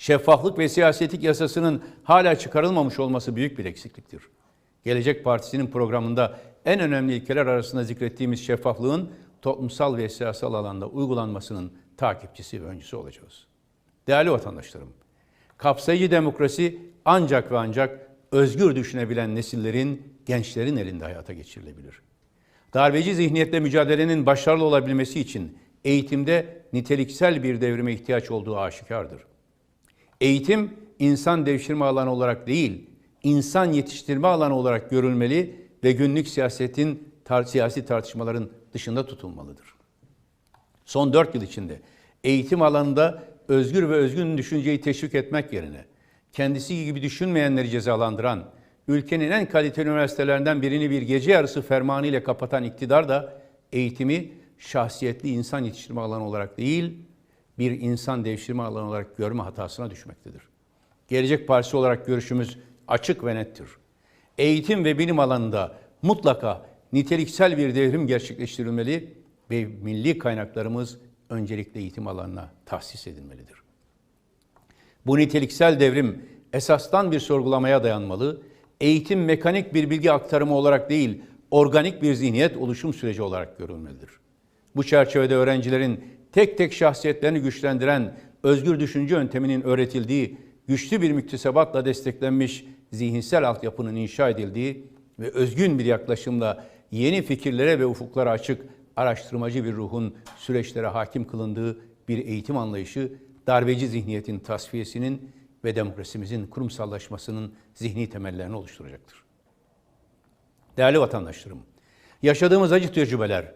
Şeffaflık ve siyasetlik yasasının hala çıkarılmamış olması büyük bir eksikliktir. Gelecek Partisi'nin programında en önemli ilkeler arasında zikrettiğimiz şeffaflığın toplumsal ve siyasal alanda uygulanmasının takipçisi ve öncüsü olacağız. Değerli vatandaşlarım, kapsayıcı demokrasi ancak ve ancak özgür düşünebilen nesillerin, gençlerin elinde hayata geçirilebilir. Darbeci zihniyetle mücadelenin başarılı olabilmesi için eğitimde niteliksel bir devrime ihtiyaç olduğu aşikardır. Eğitim insan devşirme alanı olarak değil, insan yetiştirme alanı olarak görülmeli ve günlük siyasetin tar siyasi tartışmaların dışında tutulmalıdır. Son dört yıl içinde eğitim alanında özgür ve özgün düşünceyi teşvik etmek yerine kendisi gibi düşünmeyenleri cezalandıran, ülkenin en kaliteli üniversitelerinden birini bir gece yarısı fermanı ile kapatan iktidar da eğitimi şahsiyetli insan yetiştirme alanı olarak değil, bir insan devşirme alanı olarak görme hatasına düşmektedir. Gelecek Partisi olarak görüşümüz açık ve nettir. Eğitim ve bilim alanında mutlaka niteliksel bir devrim gerçekleştirilmeli ve milli kaynaklarımız öncelikle eğitim alanına tahsis edilmelidir. Bu niteliksel devrim esastan bir sorgulamaya dayanmalı, eğitim mekanik bir bilgi aktarımı olarak değil, organik bir zihniyet oluşum süreci olarak görülmelidir. Bu çerçevede öğrencilerin tek tek şahsiyetlerini güçlendiren özgür düşünce yönteminin öğretildiği, güçlü bir müktesebatla desteklenmiş zihinsel altyapının inşa edildiği ve özgün bir yaklaşımla yeni fikirlere ve ufuklara açık araştırmacı bir ruhun süreçlere hakim kılındığı bir eğitim anlayışı darbeci zihniyetin tasfiyesinin ve demokrasimizin kurumsallaşmasının zihni temellerini oluşturacaktır. Değerli vatandaşlarım, yaşadığımız acı tecrübeler,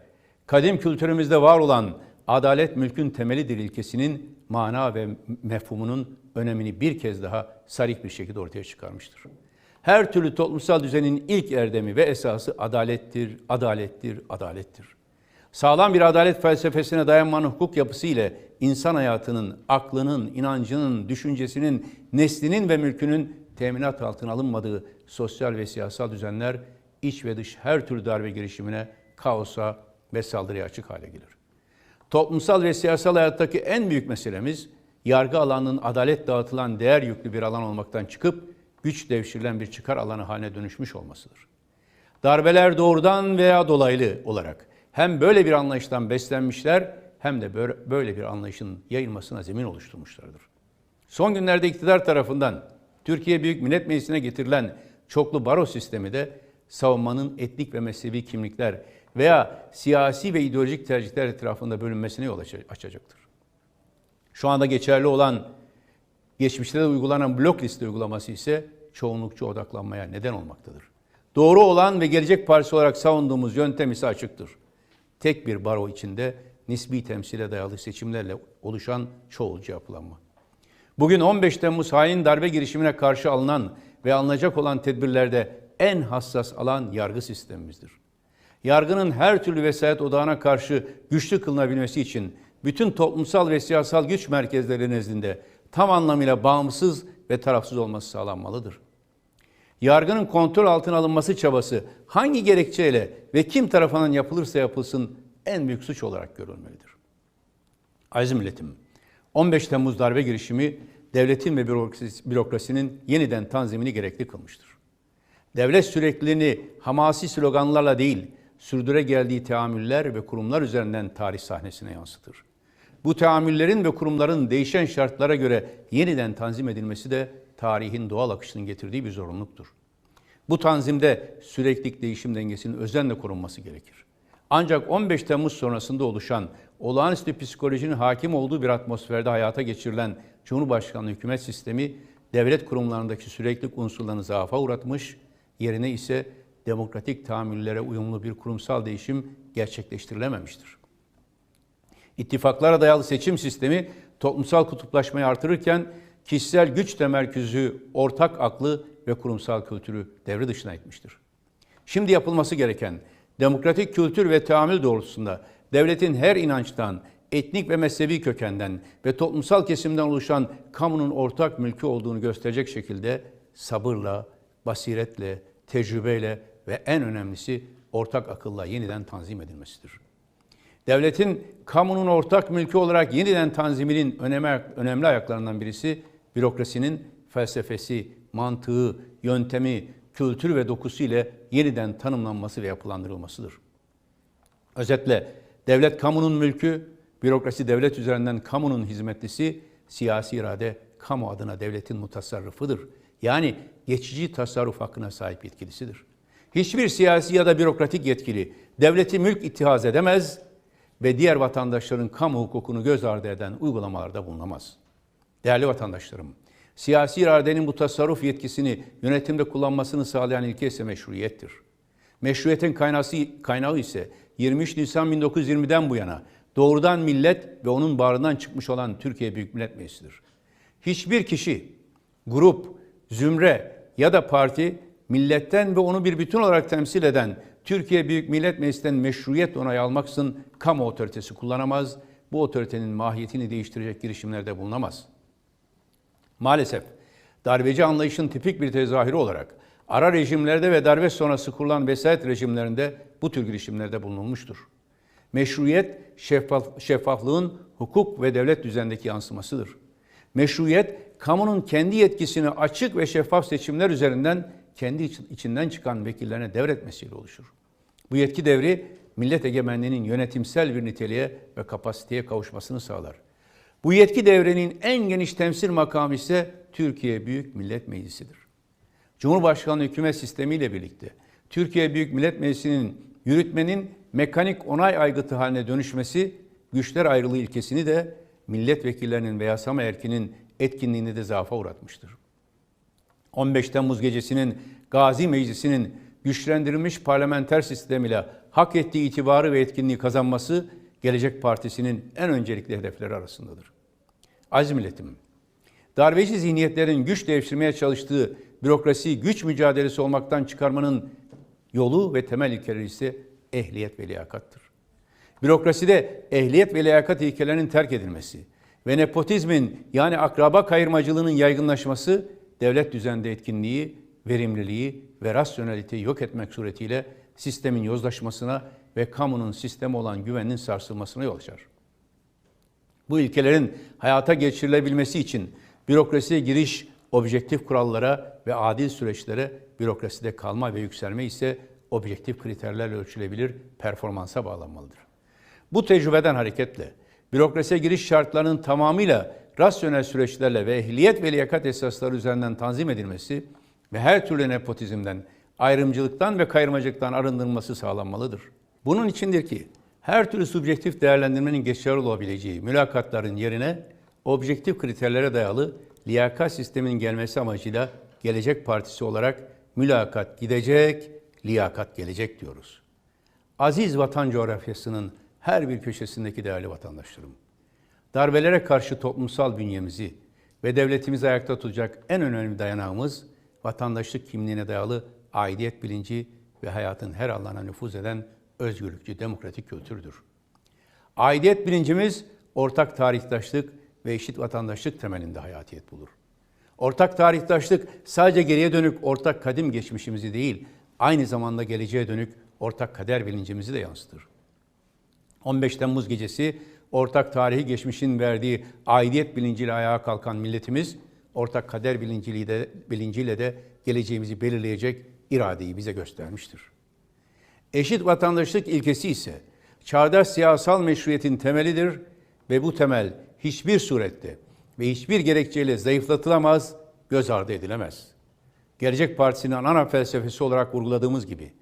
kadim kültürümüzde var olan adalet mülkün temelidir ilkesinin mana ve mefhumunun önemini bir kez daha sarih bir şekilde ortaya çıkarmıştır. Her türlü toplumsal düzenin ilk erdemi ve esası adalettir, adalettir, adalettir. Sağlam bir adalet felsefesine dayanmanın hukuk yapısı ile insan hayatının, aklının, inancının, düşüncesinin, neslinin ve mülkünün teminat altına alınmadığı sosyal ve siyasal düzenler iç ve dış her türlü darbe girişimine, kaosa ve saldırıya açık hale gelir. Toplumsal ve siyasal hayattaki en büyük meselemiz yargı alanının adalet dağıtılan değer yüklü bir alan olmaktan çıkıp güç devşirilen bir çıkar alanı haline dönüşmüş olmasıdır. Darbeler doğrudan veya dolaylı olarak hem böyle bir anlayıştan beslenmişler hem de böyle bir anlayışın yayılmasına zemin oluşturmuşlardır. Son günlerde iktidar tarafından Türkiye Büyük Millet Meclisi'ne getirilen çoklu baro sistemi de savunmanın etnik ve mezhebi kimlikler veya siyasi ve ideolojik tercihler etrafında bölünmesine yol açacaktır. Şu anda geçerli olan geçmişte de uygulanan blok liste uygulaması ise çoğunlukçu odaklanmaya neden olmaktadır. Doğru olan ve Gelecek Partisi olarak savunduğumuz yöntem ise açıktır. Tek bir baro içinde nisbi temsile dayalı seçimlerle oluşan çoğulcu yapılanma. Bugün 15 Temmuz hain darbe girişimine karşı alınan ve alınacak olan tedbirlerde en hassas alan yargı sistemimizdir. Yargının her türlü vesayet odağına karşı güçlü kılınabilmesi için bütün toplumsal ve siyasal güç merkezleri nezdinde tam anlamıyla bağımsız ve tarafsız olması sağlanmalıdır. Yargının kontrol altına alınması çabası hangi gerekçeyle ve kim tarafından yapılırsa yapılsın en büyük suç olarak görülmelidir. Aziz milletim, 15 Temmuz darbe girişimi devletin ve bürokrasinin yeniden tanzimini gerekli kılmıştır. Devlet sürekliliğini hamasi sloganlarla değil, sürdüre geldiği teamüller ve kurumlar üzerinden tarih sahnesine yansıtır. Bu teamüllerin ve kurumların değişen şartlara göre yeniden tanzim edilmesi de tarihin doğal akışının getirdiği bir zorunluluktur. Bu tanzimde süreklilik değişim dengesinin özenle korunması gerekir. Ancak 15 Temmuz sonrasında oluşan olağanüstü psikolojinin hakim olduğu bir atmosferde hayata geçirilen Cumhurbaşkanlığı hükümet sistemi devlet kurumlarındaki süreklilik unsurlarını zaafa uğratmış, yerine ise demokratik tahammüllere uyumlu bir kurumsal değişim gerçekleştirilememiştir. İttifaklara dayalı seçim sistemi toplumsal kutuplaşmayı artırırken kişisel güç temerküzü, ortak aklı ve kurumsal kültürü devre dışına etmiştir. Şimdi yapılması gereken demokratik kültür ve tahammül doğrultusunda devletin her inançtan, etnik ve mezhebi kökenden ve toplumsal kesimden oluşan kamunun ortak mülkü olduğunu gösterecek şekilde sabırla, basiretle, tecrübeyle ve en önemlisi ortak akılla yeniden tanzim edilmesidir. Devletin kamunun ortak mülkü olarak yeniden tanziminin önemli, önemli ayaklarından birisi bürokrasinin felsefesi, mantığı, yöntemi, kültür ve dokusu ile yeniden tanımlanması ve yapılandırılmasıdır. Özetle devlet kamunun mülkü, bürokrasi devlet üzerinden kamunun hizmetlisi, siyasi irade kamu adına devletin mutasarrıfıdır. Yani geçici tasarruf hakkına sahip yetkilisidir. Hiçbir siyasi ya da bürokratik yetkili devleti mülk ittihaz edemez ve diğer vatandaşların kamu hukukunu göz ardı eden uygulamalarda bulunamaz. Değerli vatandaşlarım, siyasi iradenin bu tasarruf yetkisini yönetimde kullanmasını sağlayan ilke ise meşruiyettir. Meşruiyetin kaynağı, kaynağı ise 23 Nisan 1920'den bu yana doğrudan millet ve onun bağrından çıkmış olan Türkiye Büyük Millet Meclisi'dir. Hiçbir kişi, grup, zümre ya da parti milletten ve onu bir bütün olarak temsil eden Türkiye Büyük Millet Meclisi'nden meşruiyet onayı almaksızın kamu otoritesi kullanamaz, bu otoritenin mahiyetini değiştirecek girişimlerde bulunamaz. Maalesef darbeci anlayışın tipik bir tezahürü olarak ara rejimlerde ve darbe sonrası kurulan vesayet rejimlerinde bu tür girişimlerde bulunulmuştur. Meşruiyet şeffaf, şeffaflığın hukuk ve devlet düzenindeki yansımasıdır. Meşruiyet kamunun kendi yetkisini açık ve şeffaf seçimler üzerinden kendi içinden çıkan vekillerine devretmesiyle oluşur. Bu yetki devri millet egemenliğinin yönetimsel bir niteliğe ve kapasiteye kavuşmasını sağlar. Bu yetki devrenin en geniş temsil makamı ise Türkiye Büyük Millet Meclisi'dir. Cumhurbaşkanlığı hükümet sistemiyle birlikte Türkiye Büyük Millet Meclisi'nin yürütmenin mekanik onay aygıtı haline dönüşmesi güçler ayrılığı ilkesini de milletvekillerinin ve yasama erkinin etkinliğini de zaafa uğratmıştır. 15 Temmuz gecesinin Gazi Meclisi'nin güçlendirilmiş parlamenter sistemiyle hak ettiği itibarı ve etkinliği kazanması Gelecek Partisi'nin en öncelikli hedefleri arasındadır. Aziz milletim, darbeci zihniyetlerin güç devşirmeye çalıştığı bürokrasi güç mücadelesi olmaktan çıkarmanın yolu ve temel ilkeleri ise ehliyet ve liyakattır. Bürokraside ehliyet ve liyakat ilkelerinin terk edilmesi ve nepotizmin yani akraba kayırmacılığının yaygınlaşması devlet düzende etkinliği, verimliliği ve rasyoneliteyi yok etmek suretiyle sistemin yozlaşmasına ve kamunun sisteme olan güveninin sarsılmasına yol açar. Bu ilkelerin hayata geçirilebilmesi için bürokrasiye giriş objektif kurallara ve adil süreçlere, bürokraside kalma ve yükselme ise objektif kriterlerle ölçülebilir performansa bağlanmalıdır. Bu tecrübeden hareketle bürokrasiye giriş şartlarının tamamıyla rasyonel süreçlerle ve ehliyet ve liyakat esasları üzerinden tanzim edilmesi ve her türlü nepotizmden, ayrımcılıktan ve kayırmacılıktan arındırılması sağlanmalıdır. Bunun içindir ki her türlü subjektif değerlendirmenin geçerli olabileceği mülakatların yerine objektif kriterlere dayalı liyakat sisteminin gelmesi amacıyla Gelecek Partisi olarak mülakat gidecek, liyakat gelecek diyoruz. Aziz vatan coğrafyasının her bir köşesindeki değerli vatandaşlarım. Darbelere karşı toplumsal bünyemizi ve devletimizi ayakta tutacak en önemli dayanağımız vatandaşlık kimliğine dayalı aidiyet bilinci ve hayatın her alana nüfuz eden özgürlükçü demokratik kültürdür. Aidiyet bilincimiz ortak tarihtaşlık ve eşit vatandaşlık temelinde hayatiyet bulur. Ortak tarihtaşlık sadece geriye dönük ortak kadim geçmişimizi değil, aynı zamanda geleceğe dönük ortak kader bilincimizi de yansıtır. 15 Temmuz gecesi ortak tarihi geçmişin verdiği aidiyet bilinciyle ayağa kalkan milletimiz, ortak kader bilinciyle de, bilinciyle de geleceğimizi belirleyecek iradeyi bize göstermiştir. Eşit vatandaşlık ilkesi ise çağdaş siyasal meşruiyetin temelidir ve bu temel hiçbir surette ve hiçbir gerekçeyle zayıflatılamaz, göz ardı edilemez. Gelecek Partisi'nin ana felsefesi olarak vurguladığımız gibi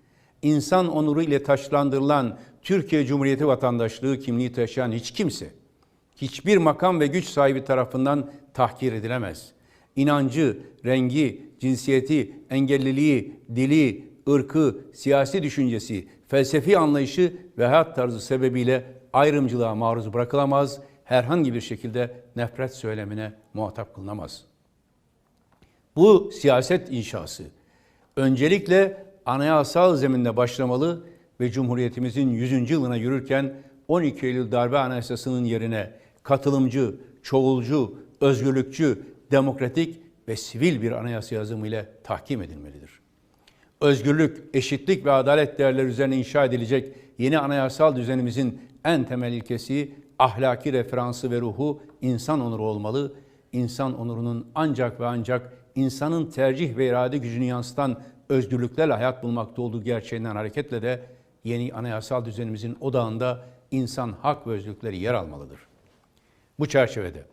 insan onuru ile taşlandırılan Türkiye Cumhuriyeti vatandaşlığı kimliği taşıyan hiç kimse hiçbir makam ve güç sahibi tarafından tahkir edilemez. İnancı, rengi, cinsiyeti, engelliliği, dili, ırkı, siyasi düşüncesi, felsefi anlayışı ve hayat tarzı sebebiyle ayrımcılığa maruz bırakılamaz, herhangi bir şekilde nefret söylemine muhatap kılınamaz. Bu siyaset inşası öncelikle anayasal zeminde başlamalı ve Cumhuriyetimizin 100. yılına yürürken 12 Eylül Darbe Anayasası'nın yerine katılımcı, çoğulcu, özgürlükçü, demokratik ve sivil bir anayasa yazımı ile tahkim edilmelidir. Özgürlük, eşitlik ve adalet değerleri üzerine inşa edilecek yeni anayasal düzenimizin en temel ilkesi, ahlaki referansı ve ruhu insan onuru olmalı insan onurunun ancak ve ancak insanın tercih ve irade gücünü yansıtan özgürlüklerle hayat bulmakta olduğu gerçeğinden hareketle de yeni anayasal düzenimizin odağında insan hak ve özgürlükleri yer almalıdır. Bu çerçevede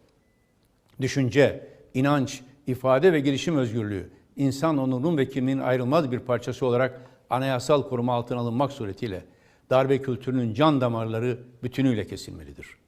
düşünce, inanç, ifade ve girişim özgürlüğü insan onurunun ve kimliğinin ayrılmaz bir parçası olarak anayasal koruma altına alınmak suretiyle darbe kültürünün can damarları bütünüyle kesilmelidir.